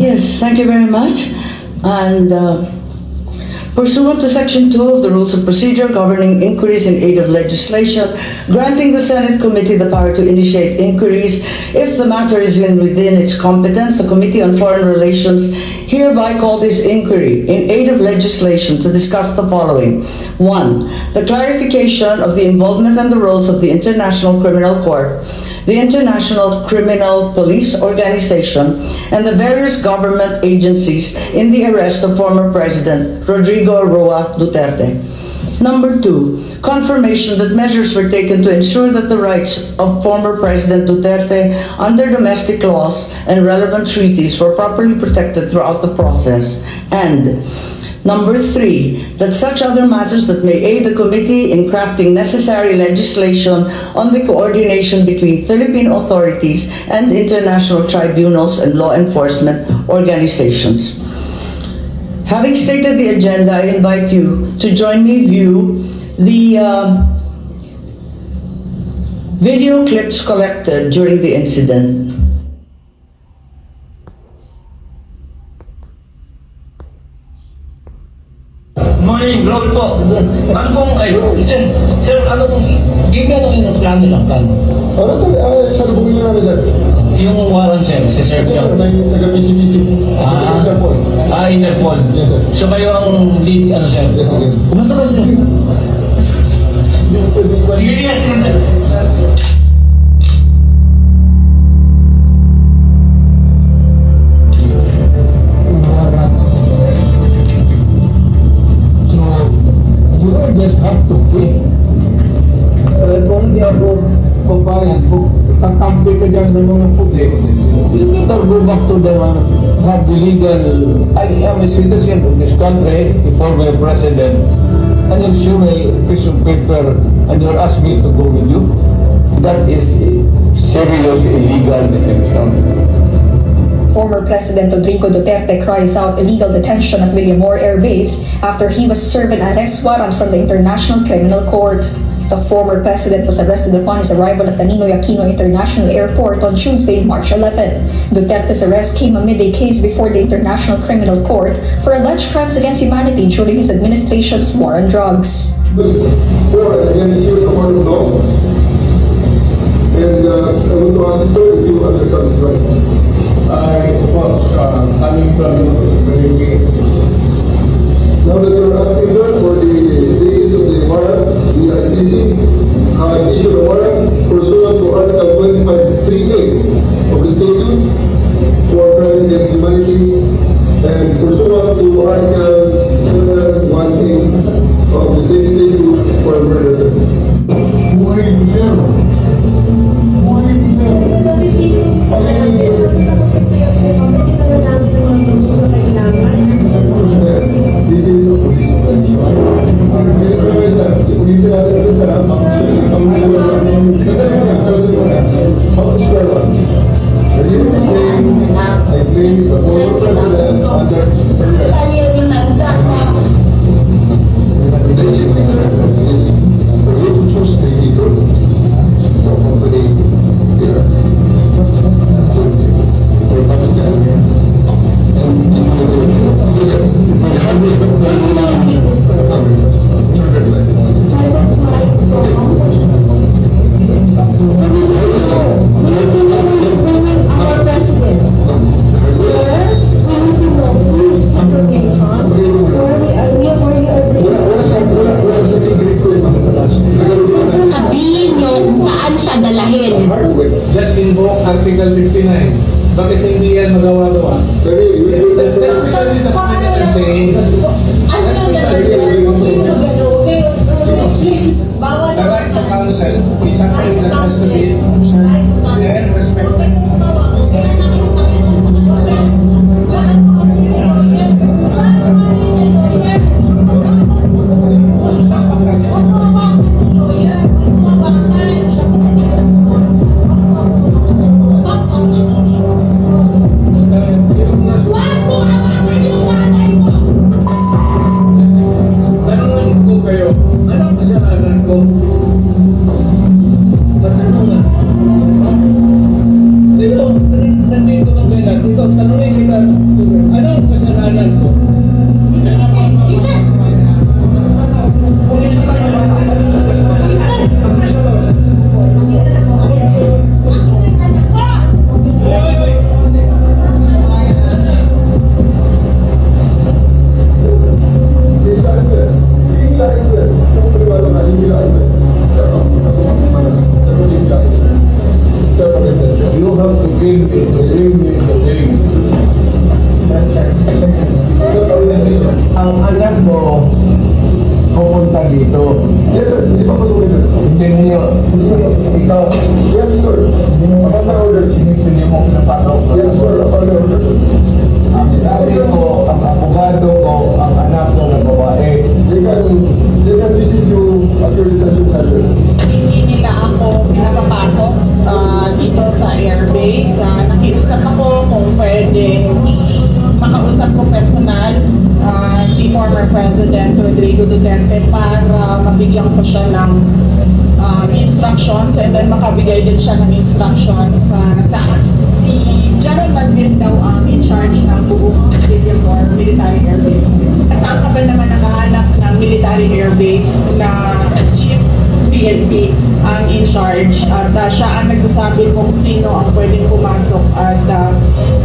Yes, thank you very much. And uh, pursuant to Section 2 of the Rules of Procedure governing inquiries in aid of legislation, granting the Senate Committee the power to initiate inquiries if the matter is in- within its competence, the Committee on Foreign Relations hereby call this inquiry in aid of legislation to discuss the following. One, the clarification of the involvement and the roles of the International Criminal Court, the International Criminal Police Organization, and the various government agencies in the arrest of former President Rodrigo Roa Duterte. Number two, confirmation that measures were taken to ensure that the rights of former President Duterte under domestic laws and relevant treaties were properly protected throughout the process. And Number three, that such other matters that may aid the committee in crafting necessary legislation on the coordination between Philippine authorities and international tribunals and law enforcement organizations. Having stated the agenda, I invite you to join me view the um, video clips collected during the incident. Morning, roll po. Ano pong, ay, sir, sir, ano pong, give me ano yung plano lang, plano. Ano to? Ah, salubungin na namin sir. Yung warrant, sir, si sir John. may taga-bisibisi. Ah, Interpol. ah, Interpol. Yes, sir. So kayo ang lead, ano, sir? Yes, sir. Yes. Kumusta ba sir? Sige, sige, sige, sir. Just have to pay. Uh, kung hindi ako papayag, kung kakampi ka dyan ng mga puti, you better go back to the, have the legal, I am a citizen of this country, a former president, and you a piece of paper and you're asking me to go with you, that is a serious illegal detention. Former President Rodrigo Duterte cries out illegal detention at William Moore Air Base after he was served an arrest warrant from the International Criminal Court. The former president was arrested upon his arrival at the Ninoy Aquino International Airport on Tuesday, March 11. Duterte's arrest came amid a case before the International Criminal Court for alleged crimes against humanity during his administration's war on drugs. For and against you. And uh, I want to ask you sir if you understand this right. I was uh, coming from the Now that you're asking sir for the basis of the warrant, the ICC uh, issued a warrant pursuant to Article 25.3A of the statute for crimes against humanity and pursuant to Article 7.1A of the same statute for murder. sir. Buhay ko sir. Buhay ko How to square one? Are you saying I place the former president under siya dalahin. Just invoke Article 59. Bakit hindi yan magawa-gawa? The right to counsel is something that has to be ikaw, Yes, sir. Upon the order. sinipili. Yes, sir. Upon the order. Ang ko, ang abogado na babae. They can, they can visit you at hindi nila ako pinapapasok ah, dito sa airbase. Uh, nakiusap ako kung pwedeng makausap ko personal ah, si former President Rodrigo Duterte para mabigyan ko siya ng ah, instructions and then makabigay din siya ng instructions sa sa si General Magvin daw ang in charge ng buong Villamor Military Air Base. Saan ka ba naman nakahanap ng military air base na chief PNP ang in charge at uh, siya ang nagsasabi kung sino ang pwedeng pumasok at uh,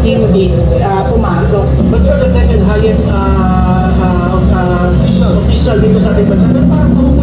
hindi uh, pumasok. But you're the second highest uh, uh, uh, official, official dito sa ating bansa. Parang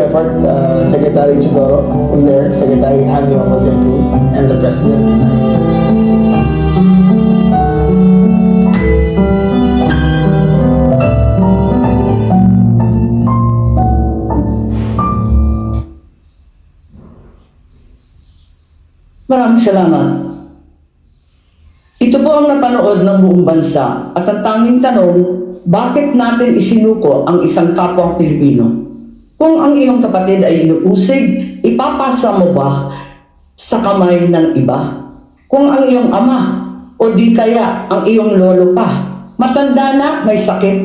effort. Uh, Secretary Chidoro was there, Secretary Anyo was there too, and the President. Maraming salamat. Ito po ang napanood ng buong bansa at ang tanging tanong, bakit natin isinuko ang isang kapwang Pilipino? Kung ang iyong kapatid ay inuusig, ipapasa mo ba sa kamay ng iba? Kung ang iyong ama o di kaya ang iyong lolo pa, matanda na, may sakit,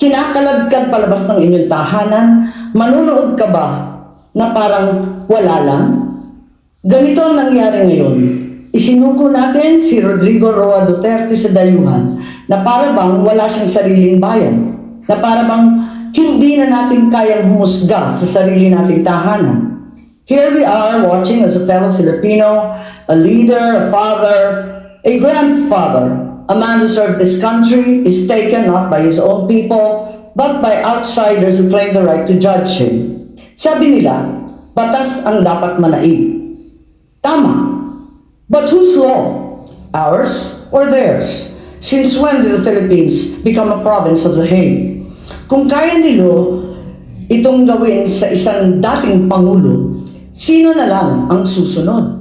kinakalagkad palabas ng inyong tahanan, manunood ka ba na parang wala lang? Ganito ang nangyari ngayon. Isinuko natin si Rodrigo Roa Duterte sa dayuhan na para bang wala siyang sariling bayan. Na para bang hindi na natin kayang humusga sa sarili nating tahanan. Here we are watching as a fellow Filipino, a leader, a father, a grandfather, a man who served this country is taken not by his own people, but by outsiders who claim the right to judge him. Sabi nila, batas ang dapat manaig. Tama. But whose law? Ours or theirs? Since when did the Philippines become a province of the Hague? Kung kaya nilo itong gawin sa isang dating pangulo, sino na lang ang susunod?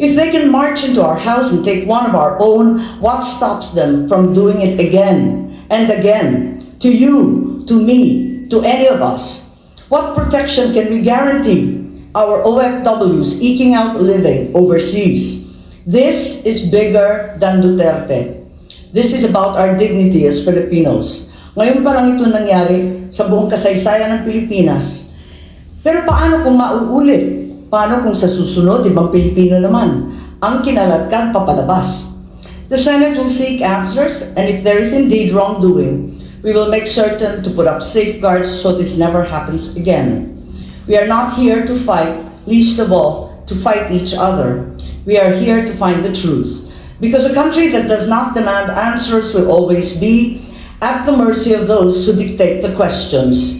If they can march into our house and take one of our own, what stops them from doing it again and again? To you, to me, to any of us. What protection can we guarantee our OFWs eking out a living overseas? This is bigger than Duterte. This is about our dignity as Filipinos. Ngayon pa lang ito nangyari sa buong kasaysayan ng Pilipinas. Pero paano kung mauulit? Paano kung sa susunod, ibang Pilipino naman ang kinalagkan papalabas? The Senate will seek answers and if there is indeed wrongdoing, we will make certain to put up safeguards so this never happens again. We are not here to fight, least of all, to fight each other. We are here to find the truth. Because a country that does not demand answers will always be at the mercy of those who dictate the questions.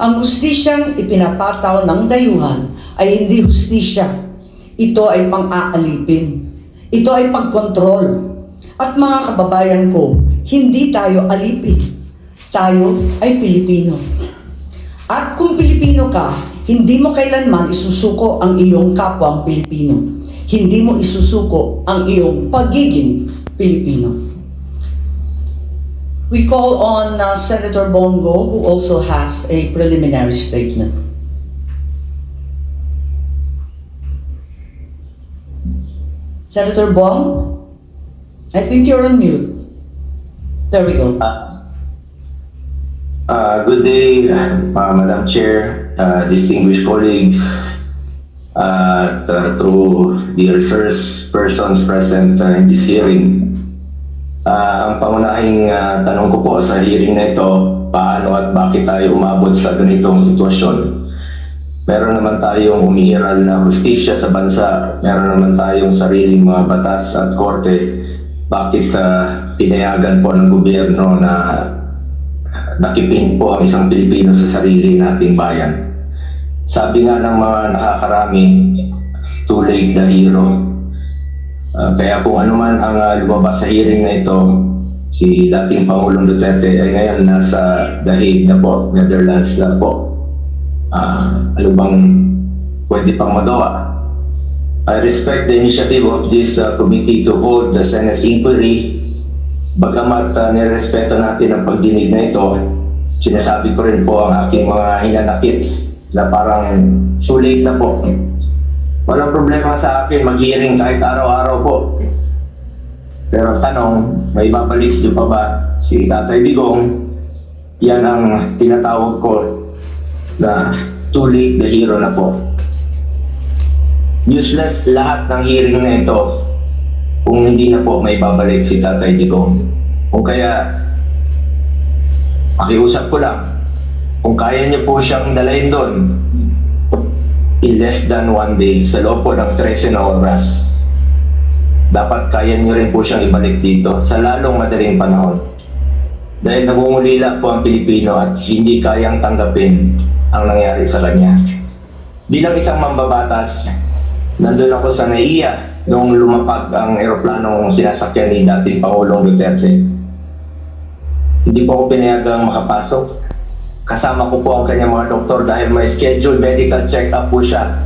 Ang hustisyang ipinapataw ng dayuhan ay hindi hustisya. Ito ay pang-aalipin. Ito ay pagkontrol. At mga kababayan ko, hindi tayo alipin. Tayo ay Pilipino. At kung Pilipino ka, hindi mo kailanman isusuko ang iyong kapwang Pilipino. Hindi mo isusuko ang iyong pagiging Pilipino. We call on uh, Senator Bongo, who also has a preliminary statement. Senator Bong, I think you're on mute. There we go. Uh, good day, uh, Madam Chair, uh, distinguished colleagues, uh, t- to the resource persons present uh, in this hearing. Uh, ang pangunahing uh, tanong ko po sa hearing na ito, paano at bakit tayo umabot sa ganitong sitwasyon? Meron naman tayong umiiral na justisya sa bansa, meron naman tayong sariling mga batas at korte. Bakit uh, pinayagan po ng gobyerno na nakipin po ang isang Pilipino sa sarili nating bayan. Sabi nga ng mga nakakarami, too late the hero. Ah, kaya kung ano man ang ah, lumabas sa hearing na ito, si dating Pangulong Duterte ay ngayon nasa The Hague na po, Netherlands na po. Ah, ano bang pwede pang magawa? I respect the initiative of this ah, committee to hold the Senate inquiry Bagamat uh, nirespeto natin ang pagdinig na ito, sinasabi ko rin po ang aking mga hinanakit na parang too late na po. Walang problema sa akin mag-hearing kahit araw-araw po. Pero tanong, may babalik niyo pa ba si Tatay Digong? Yan ang tinatawag ko na too late the hero na po. Useless lahat ng hearing na ito kung hindi na po may babalik si Tatay Digong. Kung kaya, pakiusap ko lang, kung kaya niyo po siyang dalayin doon, in less than one day, sa loob po ng 13 na oras, dapat kaya niyo rin po siyang ibalik dito sa lalong madaling panahon. Dahil nagungulila po ang Pilipino at hindi kayang tanggapin ang nangyari sa kanya. Bilang isang mambabatas, nandun ako sa naiya nung lumapag ang eroplanong sinasakyan ni dating Pangulong Duterte. Hindi po ako pinayagang makapasok. Kasama ko po ang kanyang mga doktor dahil may scheduled medical check-up po siya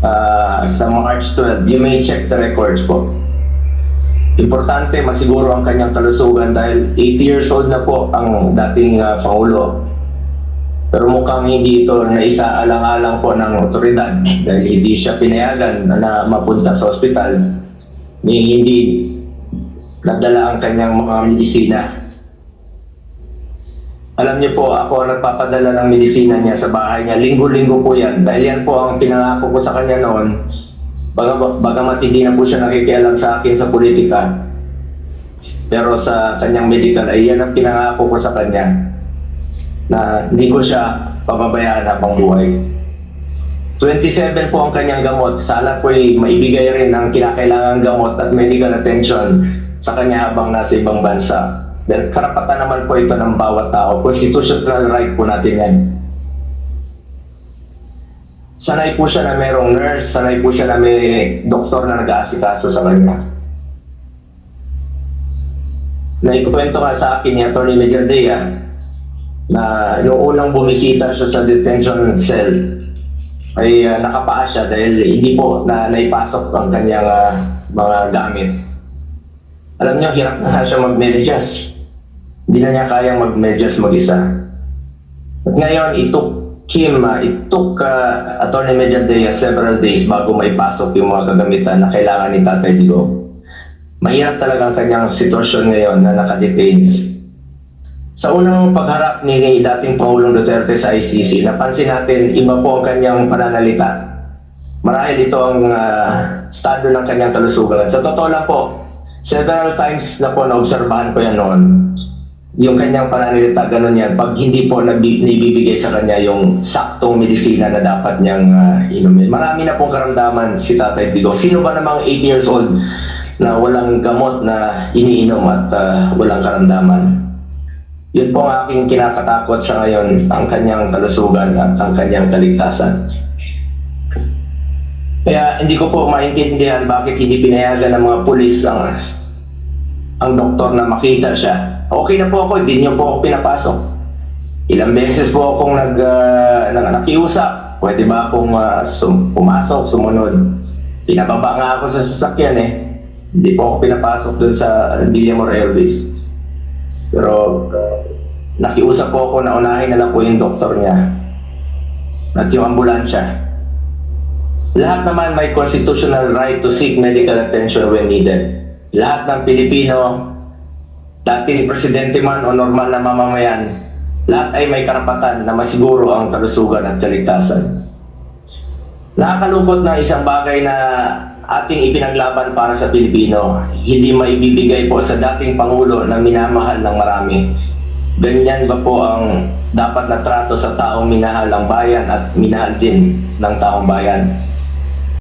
ah, sa March 12. You may check the records po. Importante masiguro ang kanyang kalusugan dahil 80 years old na po ang dating ah, Pangulo. Pero mukhang hindi ito naisaalang-alang po ng otoridad dahil hindi siya pinayagan na, na mapunta sa ospital ni hindi nadala ang kanyang mga medisina. Alam niyo po, ako nagpapadala ng medisina niya sa bahay niya. Linggo-linggo po yan. Dahil yan po ang pinangako ko sa kanya noon. Baga, bagamat hindi na po siya nakikialam sa akin sa politika. Pero sa kanyang medical, ay yan ang pinangako ko sa kanya na hindi ko siya pababayaan habang buhay. 27 po ang kanyang gamot. Sana po ay maibigay rin ang kinakailangang gamot at medical attention sa kanya habang nasa ibang bansa. Dahil karapatan naman po ito ng bawat tao. Constitutional right po natin yan. Sanay po siya na mayroong nurse, sanay po siya na may doktor na nag-aasikaso sa kanya. Naikwento nga sa akin ni Atty. Mejardea na yung unang bumisita siya sa detention cell ay uh, nakapaa siya dahil hindi po na naipasok ang kanyang ah, mga gamit. Alam niyo, hirap na siya mag-medyas. Hindi na niya kayang mag-medyas mag-isa. At ngayon, it took him, uh, it took uh, Atty. Medialdea several days bago maipasok yung mga kagamitan na kailangan ni Tatay Digo. Mahirap talaga ang kanyang sitwasyon ngayon na nakadetain. Sa unang pagharap ni, dating Pangulong Duterte sa ICC, napansin natin iba po ang kanyang pananalita. Marahil ito ang ah, estado ng kanyang kalusugan. Sa totoo lang po, several times na po naobserbahan ko yan noon. yung kanyang pananalita, ganun yan, pag hindi po nabi, naibibigay sa kanya yung saktong medisina na dapat niyang ah, inumin. Marami na pong karamdaman si Tatay Digong. Sino ba namang 8 years old na walang gamot na iniinom at ah, walang karamdaman? Yun po ang aking kinakatakot sa ngayon, ang kanyang kalusugan at ang kanyang kaligtasan. Kaya hindi ko po maintindihan bakit hindi pinayagan ng mga pulis ang ang doktor na makita siya. Okay na po ako, hindi niyo po ako pinapasok. Ilang beses po akong nag, ah, nag nakiusap. Pwede ba akong ah, sum- pumasok, sumunod? Pinababa nga ako sa sasakyan eh. Hindi po ako pinapasok doon sa Villamor Airways. Pero nakiusap po ako na unahin na lang po yung doktor niya at yung ambulansya. Lahat naman may constitutional right to seek medical attention when needed. Lahat ng Pilipino, dating presidente man o normal na mamamayan, lahat ay may karapatan na masiguro ang kalusugan at kaligtasan. Nakakalungkot na isang bagay na ating ipinaglaban para sa Pilipino, hindi maibibigay po sa dating Pangulo na minamahal ng marami. Ganyan ba po ang dapat na trato sa taong minahal ang bayan at minahal din ng taong bayan?